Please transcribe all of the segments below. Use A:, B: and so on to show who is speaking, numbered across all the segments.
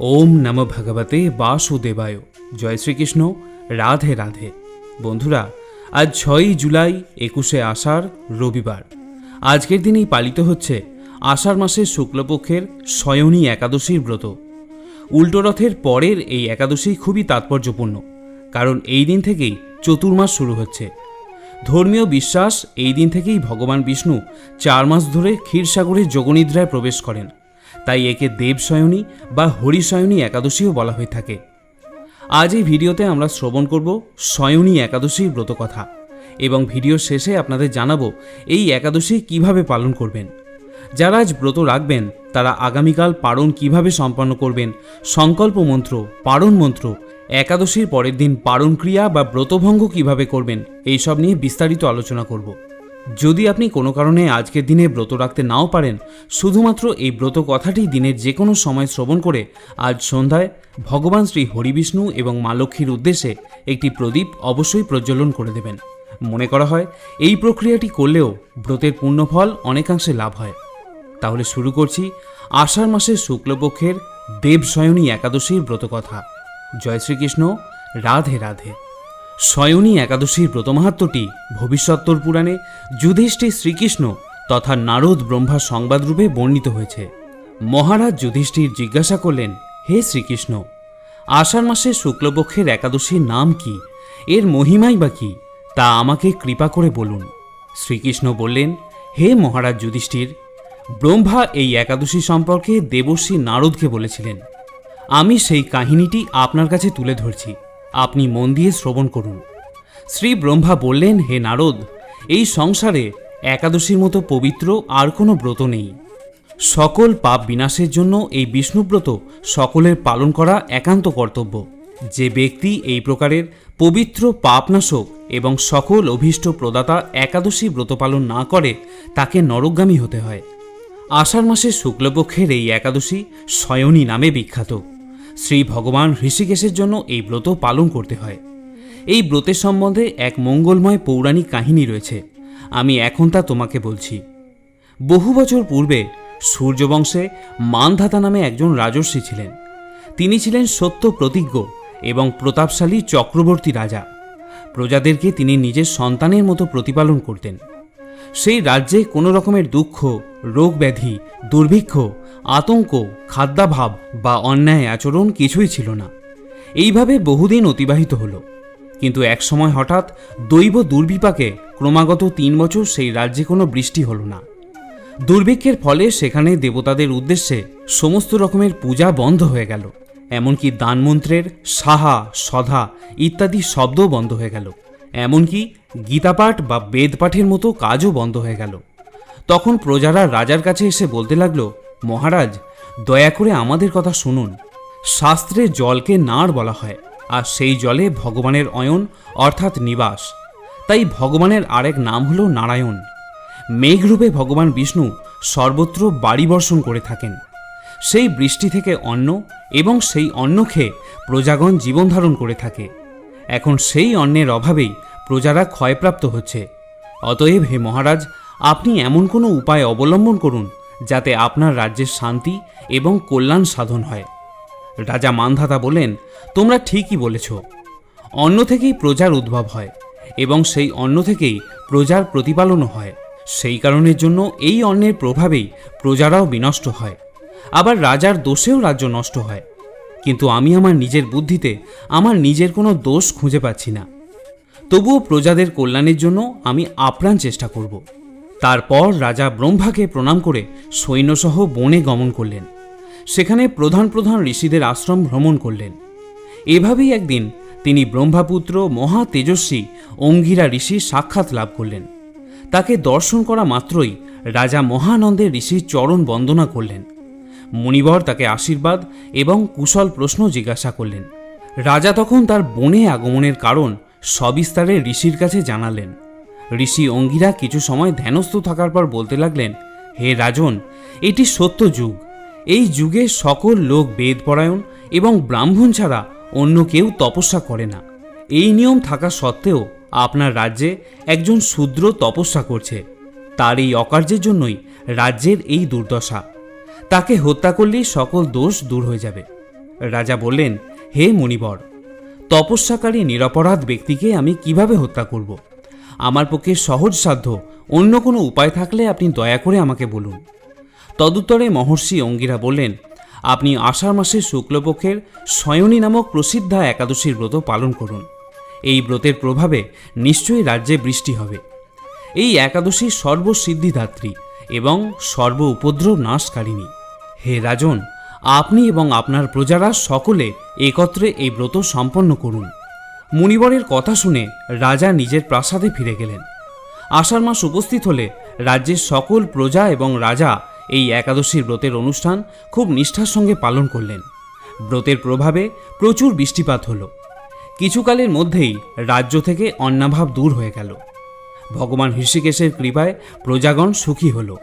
A: ওম নম ভগবতে বাসুদেবায়। জয় শ্রীকৃষ্ণ। রাধে রাধে। বন্ধুরা, আজ ছয়ই জুলাই, একুশে আষাঢ়, রবিবার। আজকের দিনেই পালিত হচ্ছে আষাঢ় মাসের শুক্লপক্ষের শয়নী একাদশীর ব্রত। উল্টো রথের পরের এই একাদশী খুবই তাৎপর্যপূর্ণ, কারণ এই দিন থেকেই চতুর্মাস শুরু হচ্ছে। ধর্মীয় বিশ্বাস এই দিন থেকেই ভগবান বিষ্ণু চার মাস ধরে ক্ষীরসাগরের যোগনিদ্রায় প্রবেশ করেন। তাই একে দেবশয়নী বা হরিশয়নী একাদশীও বলা হয়ে থাকে। আজ এই ভিডিওতে আমরা শ্রবণ করব শয়নী একাদশীর ব্রতকথা এবং ভিডিও শেষে আপনাদের জানাব এই একাদশী কীভাবে পালন করবেন। যারা আজ ব্রত রাখবেন, তারা আগামীকাল পারণ কীভাবে সম্পন্ন করবেন, সংকল্প মন্ত্র, পারণ মন্ত্র, একাদশীর পরের দিন পারণ ক্রিয়া বা ব্রতভঙ্গ কীভাবে করবেন এই সব নিয়ে বিস্তারিত আলোচনা করব। যদি আপনি কোনো কারণে আজকের দিনে ব্রত রাখতে নাও পারেন, শুধুমাত্র এই ব্রত কথাটি দিনের যে কোনো সময় শ্রবণ করে আজ সন্ধ্যায় ভগবান শ্রী হরিবিষ্ণু এবং মা লক্ষ্মীর উদ্দেশ্যে একটি প্রদীপ অবশ্যই প্রজ্বলন করে দেবেন। মনে করা হয়, এই প্রক্রিয়াটি করলেও ব্রতের পুণ্যফল অনেকাংশে লাভ হয়। তাহলে শুরু করছি আষাঢ় মাসের শুক্লপক্ষের দেবশয়নী একাদশীর ব্রতকথা। জয় শ্রীকৃষ্ণ, রাধে রাধে। শয়নী একাদশীর ব্রতমাহাত্মটি ভবিষ্যত্তর পুরাণে যুধিষ্ঠির শ্রীকৃষ্ণ তথা নারদ ব্রহ্মা সংবাদরূপে বর্ণিত হয়েছে। মহারাজ যুধিষ্ঠির জিজ্ঞাসা করলেন, হে শ্রীকৃষ্ণ, আষাঢ় মাসে শুক্লপক্ষের একাদশীর নাম কি? এর মহিমাই বা কি? তা আমাকে কৃপা করে বলুন। শ্রীকৃষ্ণ বললেন, হে মহারাজ যুধিষ্ঠির, ব্রহ্মা এই একাদশী সম্পর্কে দেবশ্রী নারদকে বলেছিলেন। আমি সেই কাহিনীটি আপনার কাছে তুলে ধরছি। আপনি মন দিয়ে শ্রবণ করুন। শ্রী ব্রহ্মা বললেন, হে নারদ, এই সংসারে একাদশীর মতো পবিত্র আর কোনো ব্রত নেই। সকল পাপ বিনাশের জন্য এই বিষ্ণুব্রত সকলের পালন করা একান্ত কর্তব্য। যে ব্যক্তি এই প্রকারের পবিত্র পাপনাশক এবং সকল অভীষ্ট প্রদাতা একাদশী ব্রত পালন না করে, তাকে নরকগামী হতে হয়। আষাঢ় মাসের শুক্লপক্ষের এই একাদশী শয়নী নামে বিখ্যাত। শ্রী ভগবান ঋষিকেশের জন্য এই ব্রত পালন করতে হয়। এই ব্রতের সম্বন্ধে এক মঙ্গলময় পৌরাণিক কাহিনী রয়েছে। আমি এখন তা তোমাকে বলছি। বহু বছর পূর্বে সূর্যবংশে মানধাতা নামে একজন রাজর্ষি ছিলেন। তিনি ছিলেন সত্য প্রতিজ্ঞ এবং প্রতাপশালী চক্রবর্তী রাজা। প্রজাদেরকে তিনি নিজের সন্তানের মতো প্রতিপালন করতেন। সেই রাজ্যে কোনো রকমের দুঃখ, রোগ ব্যাধি, দুর্ভিক্ষ, আতঙ্ক, খাদ্যাভাব বা অন্যায় আচরণ কিছুই ছিল না। এইভাবে বহুদিন অতিবাহিত হলো। কিন্তু একসময় হঠাৎ দৈব দুর্বিপাকে ক্রমাগত তিন বছর সেই রাজ্যে কোনো বৃষ্টি হলো না। দুর্ভিক্ষের ফলে সেখানে দেবতাদের উদ্দেশ্যে সমস্ত রকমের পূজা বন্ধ হয়ে গেল। এমনকি দানমন্ত্রের সাহা, সধা ইত্যাদি শব্দও বন্ধ হয়ে গেল। এমনকি গীতাপাঠ বা বেদপাঠের মতো কাজও বন্ধ হয়ে গেল। তখন প্রজারা রাজার কাছে এসে বলতে লাগল, মহারাজ, দয়া করে আমাদের কথা শুনুন। শাস্ত্রে জলকে নাড় বলা হয়, আর সেই জলে ভগবানের অয়ন অর্থাৎ নিবাস। তাই ভগবানের আরেক নাম হল নারায়ণ। মেঘরূপে ভগবান বিষ্ণু সর্বত্র বাড়ি বর্ষণ করে থাকেন। সেই বৃষ্টি থেকে অন্ন এবং সেই অন্ন খেয়ে প্রজাগণ জীবন ধারণ করে থাকে। এখন সেই অন্নের অভাবেই প্রজারা ক্ষয়প্রাপ্ত হচ্ছে। অতএব হে মহারাজ, আপনি এমন কোনো উপায় অবলম্বন করুন, যাতে আপনার রাজ্যের শান্তি এবং কল্যাণ সাধন হয়। রাজা মানধাতা বলেন তোমরা ঠিকই বলেছ। অন্ন থেকেই প্রজার উদ্ভব হয় এবং সেই অন্ন থেকেই প্রজার প্রতিপালনও হয়। সেই কারণের জন্য এই অন্নের প্রভাবেই প্রজারাও বিনষ্ট হয়। আবার রাজার দোষেও রাজ্য নষ্ট হয়। কিন্তু আমি আমার নিজের বুদ্ধিতে আমার নিজের কোনো দোষ খুঁজে পাচ্ছি না। তবুও প্রজাদের কল্যাণের জন্য আমি আপ্রাণ চেষ্টা করব। তারপর রাজা ব্রহ্মাকে প্রণাম করে সৈন্যসহ বনে গমন করলেন। সেখানে প্রধান প্রধান ঋষিদের আশ্রম ভ্রমণ করলেন। এভাবেই একদিন তিনি ব্রহ্মাপুত্র মহা তেজস্বী অঙ্গিরা ঋষির সাক্ষাৎ লাভ করলেন। তাকে দর্শন করা মাত্রই রাজা মহানন্দের ঋষির চরণ বন্দনা করলেন। মুনিবর তাকে আশীর্বাদ এবং কুশল প্রশ্ন জিজ্ঞাসা করলেন। রাজা তখন তার বনে আগমনের কারণ সবিস্তারে ঋষির কাছে জানালেন। ঋষি অঙ্গিরা কিছু সময় ধ্যানস্থ থাকার পর বলতে লাগলেন, হে রাজন, এটি সত্য যুগ। এই যুগে সকল লোক বেদপরায়ণ এবং ব্রাহ্মণ ছাড়া অন্য কেউ তপস্যা করে না। এই নিয়ম থাকা সত্ত্বেও আপনার রাজ্যে একজন শূদ্র তপস্যা করছে। তার এই অকার্যের জন্যই রাজ্যের এই দুর্দশা। তাকে হত্যা করলেই সকল দোষ দূর হয়ে যাবে। রাজা বললেন, হে মণিবর তপস্যাকারী নিরপরাধ ব্যক্তিকে আমি কীভাবে হত্যা করব? আমার পক্ষে সহজসাধ্য অন্য কোনো উপায় থাকলে আপনি দয়া করে আমাকে বলুন। তদুত্তরে মহর্ষি অঙ্গিরা বললেন, আপনি আষাঢ় মাসের শুক্লপক্ষের শয়নী নামক প্রসিদ্ধা একাদশীর ব্রত পালন করুন। এই ব্রতের প্রভাবে নিশ্চয়ই রাজ্যে বৃষ্টি হবে। এই একাদশী সর্বসিদ্ধিদাত্রী এবং সর্ব উপদ্রব নাশকারিণী। হে রাজন আপনি এবং আপনার প্রজারা সকলে একত্রে এই ব্রত সম্পন্ন করুন। মুনিবরের কথা শুনে রাজা নিজের প্রাসাদে ফিরে গেলেন। আষাঢ় মাস উপস্থিত হলে রাজ্যের সকল প্রজা এবং রাজা এই একাদশীর ব্রতের অনুষ্ঠান খুব নিষ্ঠার সঙ্গে পালন করলেন। ব্রতের প্রভাবে প্রচুর বৃষ্টিপাত হল। কিছুকালের মধ্যেই রাজ্য থেকে অন্নাভাব দূর হয়ে গেল। ভগবান হৃষিকেশের কৃপায় প্রজাগণ সুখী হল।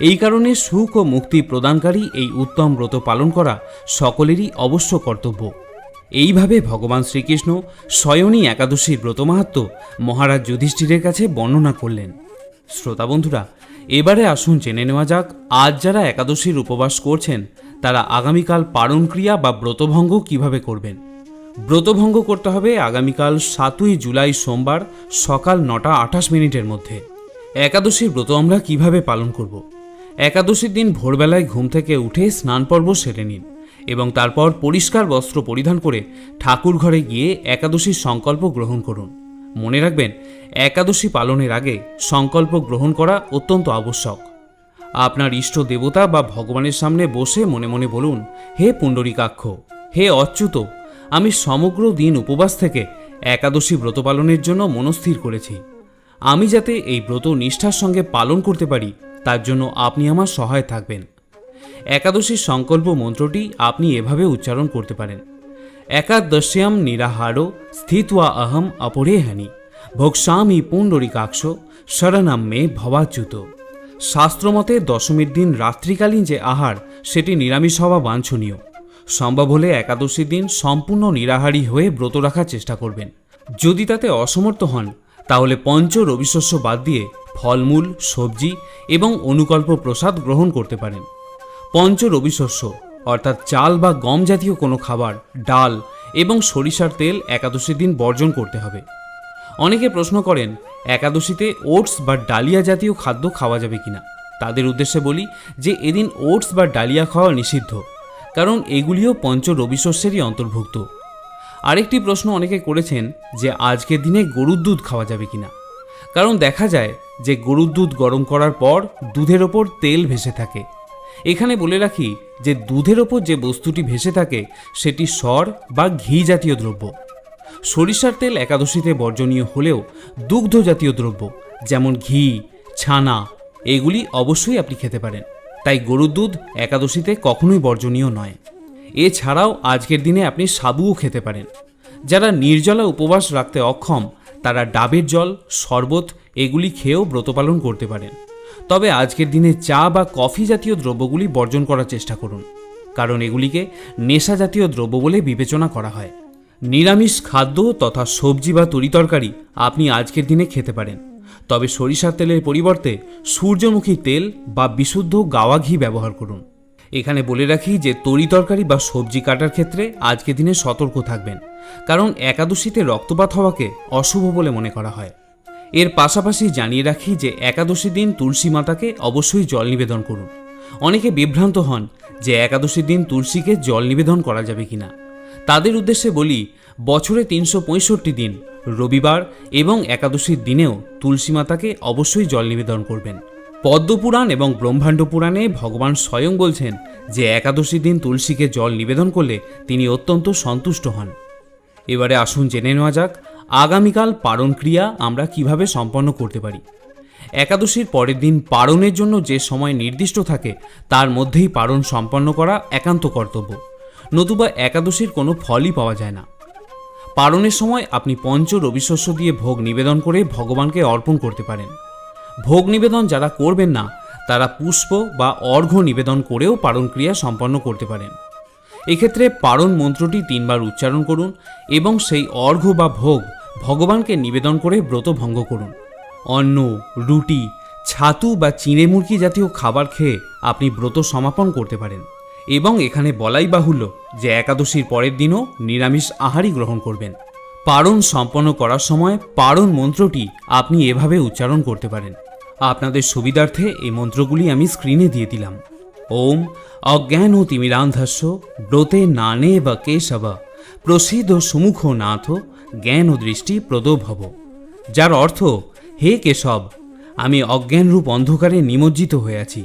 A: এই কারণে সুখ ও মুক্তি প্রদানকারী এই উত্তম ব্রত পালন করা সকলেরই অবশ্য কর্তব্য। এইভাবে ভগবান শ্রীকৃষ্ণ স্বয়নী একাদশীর ব্রত মাহাত্ম মহারাজ যুধিষ্ঠিরের কাছে বর্ণনা করলেন। শ্রোতা বন্ধুরা, এবারে আসুন জেনে নেওয়া যাক, আজ যারা একাদশীর উপবাস করছেন, তারা আগামীকাল পারণ ক্রিয়া বা ব্রতভঙ্গ কীভাবে করবেন? ব্রতভঙ্গ করতে হবে আগামীকাল সাতই জুলাই সোমবার সকাল নটা আঠাশ মিনিটের মধ্যে। একাদশীর ব্রত আমরা কীভাবে পালন করব? একাদশীর দিন ভোরবেলায় ঘুম থেকে উঠে স্নান পর্ব সেরে নিন এবং তারপর পরিষ্কার বস্ত্র পরিধান করে ঠাকুর ঘরে গিয়ে একাদশীর সংকল্প গ্রহণ করুন। মনে রাখবেন, একাদশী পালনের আগে সংকল্প গ্রহণ করা অত্যন্ত আবশ্যক। আপনার ইষ্ট দেবতা বা ভগবানের সামনে বসে মনে মনে বলুন, হে পুণ্ডরীকাক্ষ, হে অচ্যুত, আমি সমগ্র দিন উপবাস থেকে একাদশী ব্রত পালনের জন্য মনস্থির করেছি। আমি যাতে এই ব্রত নিষ্ঠার সঙ্গে পালন করতে পারি তার জন্য আপনি আমার সহায় থাকবেন। একাদশীর সংকল্প মন্ত্রটি আপনি এভাবে উচ্চারণ করতে পারেন। একাদশ্যাম নিরাহারো স্থিত্বা অহম অপরেহানি ভোক্সামি পুণ্ডরিকাক্ষ শরণাম মে ভবাচ্যুত। শাস্ত্রমতে দশমীর দিন রাত্রিকালীন যে আহার, সেটি নিরামিষ হওয়া বাঞ্ছনীয়। সম্ভব হলে একাদশীর দিন সম্পূর্ণ নিরাহারী হয়ে ব্রত রাখার চেষ্টা করবেন। যদি তাতে অসমর্থ হন, তাহলে পঞ্চ রবিশস্য বাদ দিয়ে ফলমূল, সবজি এবং অনুকল্প প্রসাদ গ্রহণ করতে পারেন। পঞ্চ রবিশস্য অর্থাৎ চাল বা গম জাতীয় কোনো খাবার, ডাল এবং সরিষার তেল একাদশীর দিন বর্জন করতে হবে। অনেকে প্রশ্ন করেন, একাদশীতে ওটস বা ডালিয়া জাতীয় খাদ্য খাওয়া যাবে কিনা? তাদের উদ্দেশ্যে বলি যে এদিন ওটস বা ডালিয়া খাওয়া নিষিদ্ধ, কারণ এগুলিও পঞ্চ রবিশস্যেরই অন্তর্ভুক্ত। আরেকটি প্রশ্ন অনেকে করেছেন যে আজকের দিনে গরুর দুধ খাওয়া যাবে কিনা? কারণ দেখা যায় যে গরুর দুধ গরম করার পর দুধের ওপর তেল ভেসে থাকে। এখানে বলে রাখি যে দুধের ওপর যে বস্তুটি ভেসে থাকে, সেটি সর বা ঘি জাতীয় দ্রব্য। সরিষার তেল একাদশীতে বর্জনীয় হলেও দুগ্ধ জাতীয় দ্রব্য, যেমন ঘি, ছানা, এগুলি অবশ্যই আপনি খেতে পারেন। তাই গরুর দুধ একাদশীতে কখনোই বর্জনীয় নয়। এছাড়াও আজকের দিনে আপনি সাবুও খেতে পারেন। যারা নির্জলা উপবাস রাখতে অক্ষম তারা ডাবের জল, শরবত এগুলি খেয়েও ব্রত পালন করতে পারেন। তবে আজকের দিনে চা বা কফি জাতীয় দ্রব্যগুলি বর্জন করার চেষ্টা করুন, কারণ এগুলিকে নেশা জাতীয় দ্রব্য বলে বিবেচনা করা হয়। নিরামিষ খাদ্য তথা সবজি বা তরিতরকারি আপনি আজকের দিনে খেতে পারেন। তবে সরিষার তেলের পরিবর্তে সূর্যমুখী তেল বা বিশুদ্ধ গাওয়া ঘি ব্যবহার করুন। এখানে বলে রাখি যে তরিতরকারি বা সবজি কাটার ক্ষেত্রে আজকে দিনে সতর্ক থাকবেন, কারণ একাদশীতে রক্তপাত হওয়াকে অশুভ বলে মনে করা হয়। এর পাশাপাশি জানিয়ে রাখি যে একাদশী দিন তুলসী মাতাকে অবশ্যই জল নিবেদন করুন। অনেকে বিভ্রান্ত হন যে একাদশীর দিন তুলসীকে জল নিবেদন করা যাবে কিনা। তাদের উদ্দেশ্যে বলি, বছরে তিনশো পঁয়ষট্টি দিন, রবিবার এবং একাদশীর দিনেও তুলসী মাতাকে অবশ্যই জল নিবেদন করবেন। পদ্মপুরাণ এবং ব্রহ্মাণ্ড পুরাণে ভগবান স্বয়ং বলছেন যে একাদশীর দিন তুলসীকে জল নিবেদন করলে তিনি অত্যন্ত সন্তুষ্ট হন। এবারে আসুন জেনে নেওয়া যাক, আগামীকাল পারণ ক্রিয়া আমরা কীভাবে সম্পন্ন করতে পারি। একাদশীর পরের দিন পারণের জন্য যে সময় নির্দিষ্ট থাকে, তার মধ্যেই পারণ সম্পন্ন করা একান্ত কর্তব্য। নতুবা একাদশীর কোনো ফলই পাওয়া যায় না। পারণের সময় আপনি পঞ্চ রবিশস্য দিয়ে ভোগ নিবেদন করে ভগবানকে অর্পণ করতে পারেন। ভোগ নিবেদন যারা করবেন না, তারা পুষ্প বা অর্ঘ্য নিবেদন করেও পারণ ক্রিয়া সম্পন্ন করতে পারেন। এক্ষেত্রে পারণ মন্ত্রটি তিনবার উচ্চারণ করুন এবং সেই অর্ঘ্য বা ভোগ ভগবানকে নিবেদন করে ব্রত ভঙ্গ করুন। অন্ন, রুটি, ছাতু বা চিঁড়ে মুরগি জাতীয় খাবার খেয়ে আপনি ব্রত সমাপন করতে পারেন এবং এখানে বলাই বাহুল্য যে একাদশীর পরের দিনও নিরামিষ আহারই গ্রহণ করবেন। পারণ সম্পন্ন করার সময় পারণ মন্ত্রটি আপনি এভাবে উচ্চারণ করতে পারেন। আপনাদের সুবিধার্থে এই মন্ত্রগুলি আমি স্ক্রিনে দিয়ে দিলাম। ওম অজ্ঞান ও তিমিরান্ধাস্য ব্রতে নানে বা কেশব প্রসিদ্ধ সুমুখ নাথ জ্ঞান ও দৃষ্টি প্রদভব। যার অর্থ, হে কেশব, আমি অজ্ঞানরূপ অন্ধকারে নিমজ্জিত হয়ে আছি।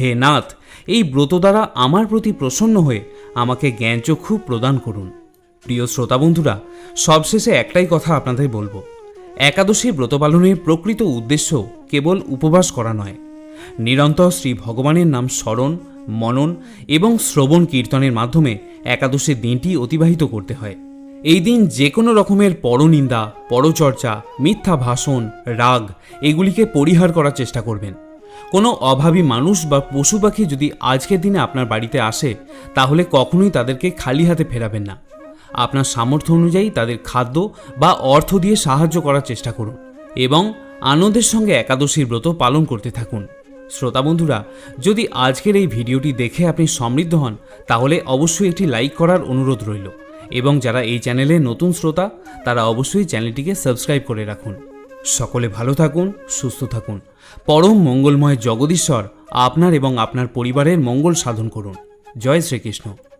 A: হে নাথ, এই ব্রত দ্বারা আমার প্রতি প্রসন্ন হয়ে আমাকে জ্ঞানচক্ষু প্রদান করুন। প্রিয় শ্রোতা বন্ধুরা, সবশেষে একটাই কথা আপনাদের বলব। একাদশীর ব্রত পালনের প্রকৃত উদ্দেশ্য কেবল উপবাস করা নয়। নিরন্তর শ্রী ভগবানের নাম স্মরণ, মনন এবং শ্রবণ কীর্তনের মাধ্যমে একাদশীর দিনটি অতিবাহিত করতে হয়। এই দিন যে কোনো রকমের পরনিন্দা, পরচর্চা, মিথ্যা ভাষণ, রাগ এগুলিকে পরিহার করার চেষ্টা করবেন। কোনো অভাবী মানুষ বা পশু পাখি যদি আজকের দিনে আপনার বাড়িতে আসে, তাহলে কখনোই তাদেরকে খালি হাতে ফেরাবেন না। আপনার সামর্থ্য অনুযায়ী তাদের খাদ্য বা অর্থ দিয়ে সাহায্য করার চেষ্টা করুন এবং আনন্দের সঙ্গে একাদশীর ব্রত পালন করতে থাকুন। শ্রোতা বন্ধুরা, যদি আজকের এই ভিডিওটি দেখে আপনি সমৃদ্ধ হন, তাহলে অবশ্যই একটি লাইক করার অনুরোধ রইল এবং যারা এই চ্যানেলে নতুন শ্রোতা, তারা অবশ্যই চ্যানেলটিকে সাবস্ক্রাইব করে রাখুন। সকলে ভালো থাকুন, সুস্থ থাকুন। পরম মঙ্গলময় জগদীশ্বর আপনার এবং আপনার পরিবারের মঙ্গল সাধন করুন। জয় শ্রীকৃষ্ণ।